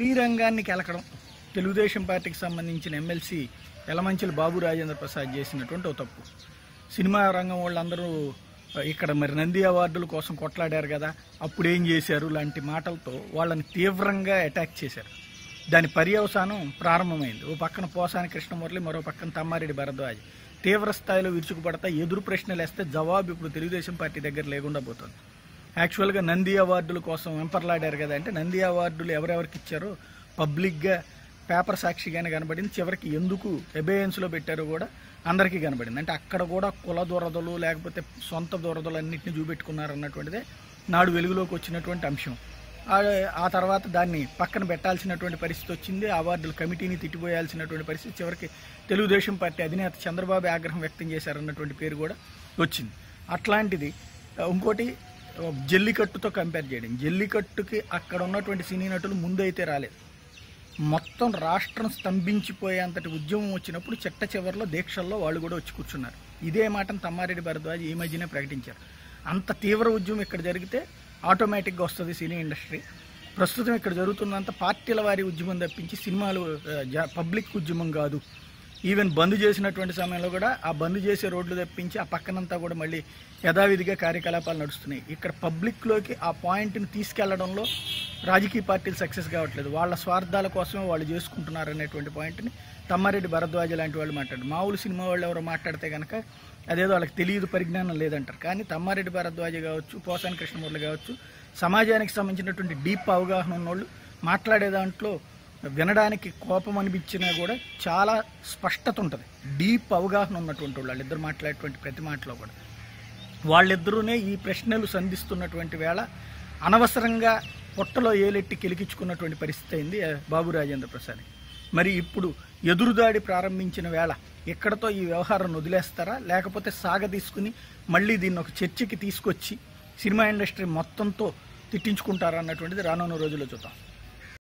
మీ రంగాన్ని కెలకడం. తెలుగుదేశం పార్టీకి సంబంధించిన ఎమ్మెల్సీ యలమంచిలి బాబు రాజేంద్ర ప్రసాద్ చేసినటువంటి ఓ తప్పు. సినిమా రంగం వాళ్ళందరూ ఇక్కడ మరి నంది అవార్డుల కోసం కొట్లాడారు కదా అప్పుడు ఏం చేశారు లాంటి మాటలతో వాళ్ళని తీవ్రంగా అటాక్ చేశారు. దాని పర్యవసానం ప్రారంభమైంది. ఓ పక్కన పోసాని కృష్ణమురళి మరో పక్కన తమ్మారెడ్డి భరద్వాజ్. తీవ్ర స్థాయిలో విరుచుకుపడతా ఎదురు ప్రశ్నలు వేస్తే జవాబు ఇప్పుడు తెలుగుదేశం పార్టీ దగ్గర లేకుండా పోతుంది. యాక్చువల్గా నంది అవార్డుల కోసం వెంపర్లాడారు కదా అంటే నంది అవార్డులు ఎవరెవరికి ఇచ్చారో పబ్లిక్గా పేపర్ సాక్షిగానే కనబడింది. చివరికి ఎందుకు ఎబేయన్స్లో పెట్టారో కూడా అందరికీ కనబడింది. అంటే అక్కడ కూడా కుల దురదలు లేకపోతే సొంత దురదలు అన్నింటినీ చూపెట్టుకున్నారు అన్నటువంటిదే నాడు వెలుగులోకి వచ్చినటువంటి అంశం. ఆ- తర్వాత దాన్ని పక్కన పెట్టాల్సినటువంటి పరిస్థితి వచ్చింది. అవార్డుల కమిటీని తిట్టిపోయాల్సినటువంటి పరిస్థితి చివరికి తెలుగుదేశం పార్టీ అధినేత చంద్రబాబు ఆగ్రహం వ్యక్తం చేశారన్నటువంటి పేరు కూడా వచ్చింది. అట్లాంటిది ఇంకోటి జల్లికట్టుతో కంపేర్ చేయడం. జల్లికట్టుకి అక్కడ ఉన్నటువంటి సినీ నటులు ముందైతే రాలేదు. మొత్తం రాష్ట్రం స్తంభించిపోయేంతటి ఉద్యమం వచ్చినప్పుడు చెట్ట చివరిలో దీక్షల్లో వాళ్ళు కూడా వచ్చి కూర్చున్నారు. ఇదే మాటను తమ్మారెడ్డి భరద్వాజ్ ఈ మధ్యనే ప్రకటించారు. అంత తీవ్ర ఉద్యమం ఇక్కడ జరిగితే ఆటోమేటిక్గా వస్తుంది సినీ ఇండస్ట్రీ. ప్రస్తుతం ఇక్కడ జరుగుతున్నంత పార్టీల వారి ఉద్యమం తప్పించి సినిమాలు జ- పబ్లిక్ ఉద్యమం కాదు. ఈవెన్ బంద్ చేసినటువంటి సమయంలో కూడా ఆ బంద్ చేసే రోడ్లు తప్పించి ఆ పక్కనంతా కూడా మళ్ళీ యథావిధిగా కార్యకలాపాలు నడుస్తున్నాయి. ఇక్కడ పబ్లిక్లోకి ఆ పాయింట్ని తీసుకెళ్ళడంలో రాజకీయ పార్టీలు సక్సెస్ కావట్లేదు. వాళ్ళ స్వార్థాల కోసమే వాళ్ళు చేసుకుంటున్నారు అనేటువంటి పాయింట్ని తమ్మారెడ్డి భరద్వాజ లాంటి వాళ్ళు మాట్లాడారు. మామూలు సినిమా వాళ్ళు ఎవరో మాట్లాడితే కనుక అదేదో వాళ్ళకి తెలియదు పరిజ్ఞానం లేదంటారు. కానీ తమ్మారెడ్డి భరద్వాజ కావచ్చు పోసాని కృష్ణమూర్తి కావచ్చు సమాజానికి సంబంధించినటువంటి డీప్ అవగాహన ఉన్నోళ్ళు మాట్లాడే దాంట్లో వినడానికి కోపం అనిపించినా కూడా చాలా స్పష్టత ఉంటుంది. డీప్ అవగాహన ఉన్నటువంటి వాళ్ళు వాళ్ళిద్దరు మాట్లాడేటువంటి ప్రతి మాటలో కూడా. వాళ్ళిద్దరూనే ఈ ప్రశ్నలు సంధిస్తున్నటువంటి వేళ అనవసరంగా పొట్టలో ఏలెట్టి కెలికించుకున్నటువంటి పరిస్థితి అయింది బాబు రాజేంద్ర ప్రసాద్ మరి ఇప్పుడు ఎదురుదాడి ప్రారంభించిన వేళ ఎక్కడతో ఈ వ్యవహారం వదిలేస్తారా? లేకపోతే సాగ తీసుకుని మళ్ళీ దీన్ని ఒక చర్చకి తీసుకొచ్చి సినిమా ఇండస్ట్రీ మొత్తంతో తిట్టించుకుంటారా అన్నటువంటిది రానున్న రోజుల్లో చూద్దాం.